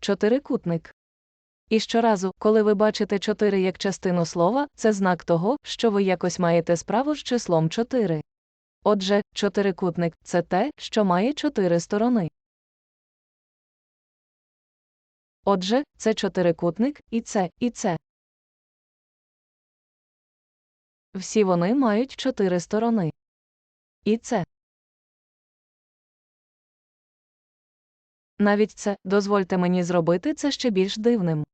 чотирикутник. І щоразу, коли ви бачите 4 як частину слова, це знак того, що ви якось маєте справу з числом 4. Отже, чотирикутник це те, що має чотири сторони. Отже, це чотирикутник, і це, і це. Всі вони мають чотири сторони. І це. Навіть це, дозвольте мені зробити це ще більш дивним.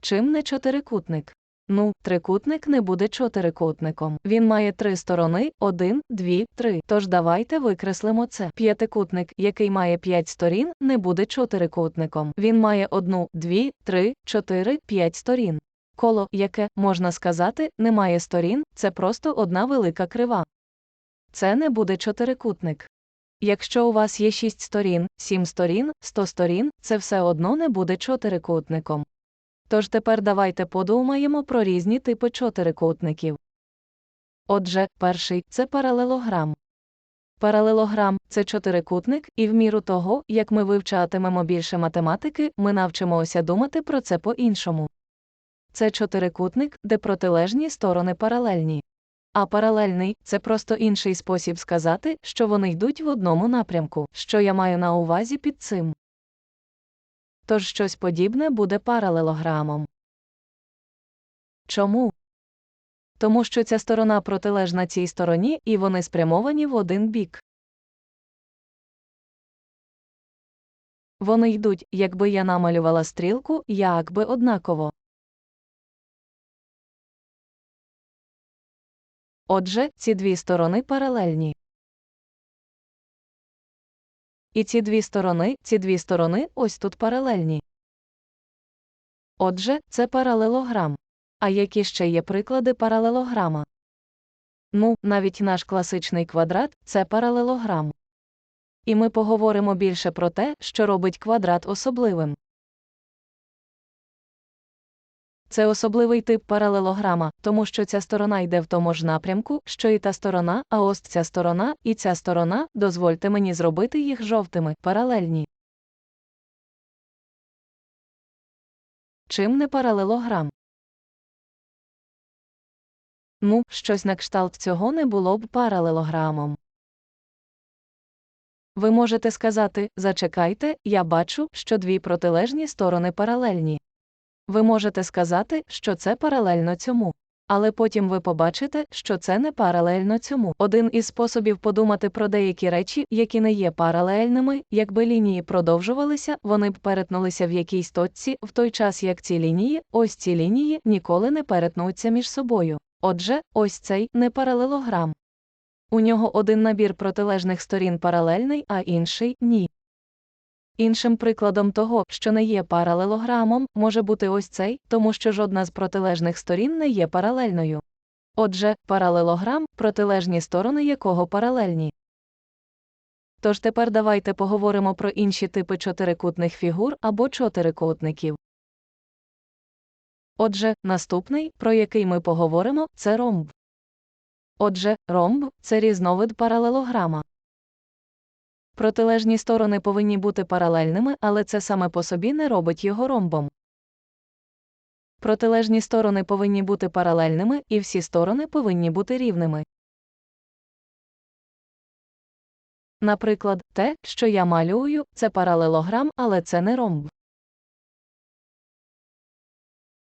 Чим не чотирикутник? Ну, трикутник не буде чотирикутником. Він має три сторони: один, дві, три. Тож давайте викреслимо це. П'ятикутник, який має п'ять сторін, не буде чотирикутником. Він має одну, дві, три, чотири, п'ять сторін. Коло, яке, можна сказати, не має сторін, це просто одна велика крива. Це не буде чотирикутник. Якщо у вас є шість сторін, сім сторін, сто сторін, це все одно не буде чотирикутником. Тож тепер давайте подумаємо про різні типи чотирикутників. Отже, перший це паралелограм. Паралелограм це чотирикутник, і в міру того, як ми вивчатимемо більше математики, ми навчимося думати про це по-іншому. Це чотирикутник, де протилежні сторони паралельні. А паралельний це просто інший спосіб сказати, що вони йдуть в одному напрямку, що я маю на увазі під цим. Тож щось подібне буде паралелограмом. Чому? Тому що ця сторона протилежна цій стороні, і вони спрямовані в один бік. Вони йдуть, якби я намалювала стрілку, якби однаково. Отже, ці дві сторони паралельні. І ці дві сторони, ці дві сторони ось тут паралельні. Отже, це паралелограм. А які ще є приклади паралелограма? Ну, навіть наш класичний квадрат це паралелограм. І ми поговоримо більше про те, що робить квадрат особливим. Це особливий тип паралелограма, тому що ця сторона йде в тому ж напрямку, що і та сторона, а ось ця сторона і ця сторона, дозвольте мені зробити їх жовтими, паралельні. Чим не паралелограм? Ну, щось на кшталт цього не було б паралелограмом. Ви можете сказати, зачекайте, я бачу, що дві протилежні сторони паралельні. Ви можете сказати, що це паралельно цьому. Але потім ви побачите, що це не паралельно цьому. Один із способів подумати про деякі речі, які не є паралельними, якби лінії продовжувалися, вони б перетнулися в якійсь точці, в той час як ці лінії, ось ці лінії ніколи не перетнуться між собою. Отже, ось цей не паралелограм. У нього один набір протилежних сторін паралельний, а інший ні. Іншим прикладом того, що не є паралелограмом, може бути ось цей, тому що жодна з протилежних сторін не є паралельною. Отже, паралелограм протилежні сторони якого паралельні. Тож тепер давайте поговоримо про інші типи чотирикутних фігур або чотирикутників. Отже, наступний, про який ми поговоримо, це ромб. Отже, ромб це різновид паралелограма. Протилежні сторони повинні бути паралельними, але це саме по собі не робить його ромбом. Протилежні сторони повинні бути паралельними, і всі сторони повинні бути рівними. Наприклад, те, що я малюю, це паралелограм, але це не ромб.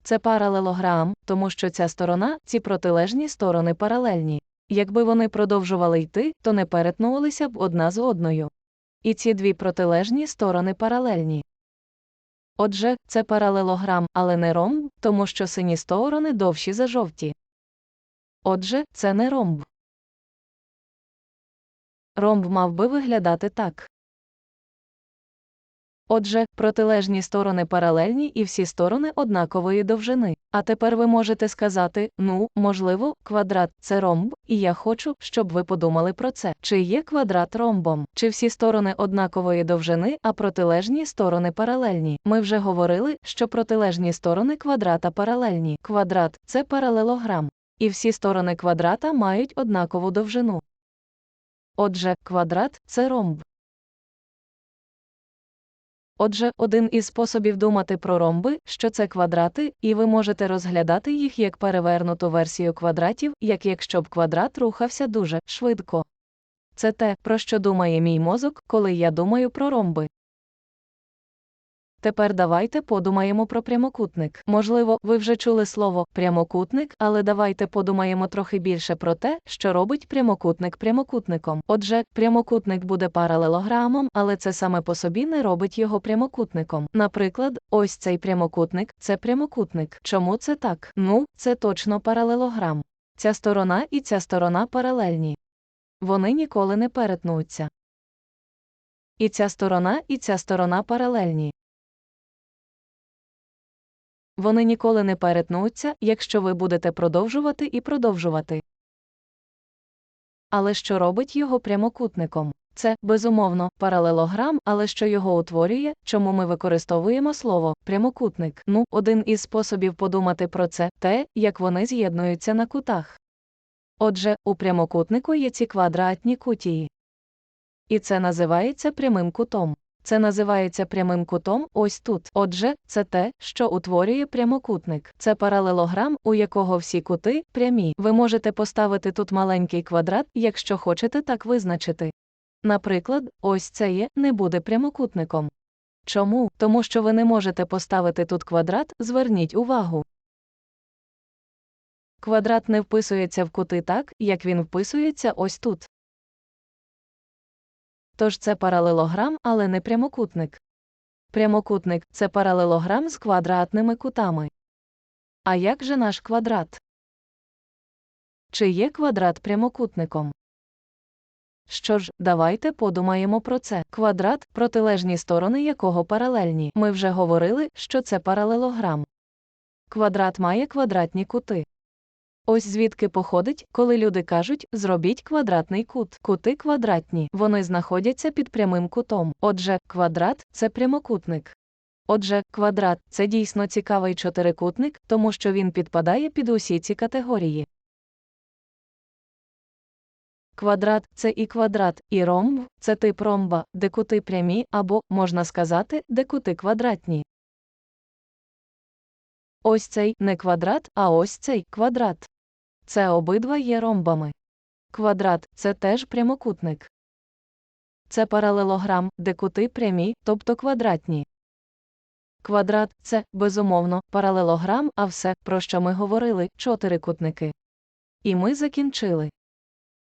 Це паралелограм, тому що ця сторона, ці протилежні сторони паралельні. Якби вони продовжували йти, то не перетнулися б одна з одною. І ці дві протилежні сторони паралельні. Отже, це паралелограм, але не ромб, тому що сині сторони довші за жовті. Отже, це не ромб. Ромб мав би виглядати так. Отже, протилежні сторони паралельні і всі сторони однакової довжини. А тепер ви можете сказати: ну, можливо, квадрат це ромб, і я хочу, щоб ви подумали про це. Чи є квадрат ромбом? Чи всі сторони однакової довжини, а протилежні сторони паралельні? Ми вже говорили, що протилежні сторони квадрата паралельні. Квадрат це паралелограм. І всі сторони квадрата мають однакову довжину. Отже, квадрат це ромб. Отже, один із способів думати про ромби, що це квадрати, і ви можете розглядати їх як перевернуту версію квадратів, як якщо б квадрат рухався дуже швидко. Це те, про що думає мій мозок, коли я думаю про ромби. Тепер давайте подумаємо про прямокутник. Можливо, ви вже чули слово прямокутник, але давайте подумаємо трохи більше про те, що робить прямокутник прямокутником. Отже, прямокутник буде паралелограмом, але це саме по собі не робить його прямокутником. Наприклад, ось цей прямокутник це прямокутник. Чому це так? Ну, це точно паралелограм. Ця сторона і ця сторона паралельні. Вони ніколи не перетнуться. І ця сторона, і ця сторона паралельні. Вони ніколи не перетнуться, якщо ви будете продовжувати і продовжувати. Але що робить його прямокутником? Це, безумовно, паралелограм, але що його утворює, чому ми використовуємо слово прямокутник. Ну, один із способів подумати про це те, як вони з'єднуються на кутах. Отже, у прямокутнику є ці квадратні кутії. І це називається прямим кутом. Це називається прямим кутом ось тут. Отже, це те, що утворює прямокутник. Це паралелограм, у якого всі кути прямі. Ви можете поставити тут маленький квадрат, якщо хочете так визначити. Наприклад, ось це є не буде прямокутником. Чому? Тому що ви не можете поставити тут квадрат, зверніть увагу. Квадрат не вписується в кути так, як він вписується ось тут. Тож це паралелограм, але не прямокутник. Прямокутник це паралелограм з квадратними кутами. А як же наш квадрат? Чи є квадрат прямокутником? Що ж, давайте подумаємо про це. Квадрат, протилежні сторони якого паралельні. Ми вже говорили, що це паралелограм. Квадрат має квадратні кути. Ось звідки походить, коли люди кажуть зробіть квадратний кут. Кути квадратні, вони знаходяться під прямим кутом. Отже, квадрат це прямокутник. Отже, квадрат це дійсно цікавий чотирикутник, тому що він підпадає під усі ці категорії. Квадрат це і квадрат, і ромб це тип ромба, де кути прямі або, можна сказати, де кути квадратні. Ось цей не квадрат, а ось цей квадрат. Це обидва є ромбами. Квадрат це теж прямокутник. Це паралелограм, де кути прямі, тобто квадратні. Квадрат це, безумовно, паралелограм, а все, про що ми говорили, чотирикутники. І ми закінчили.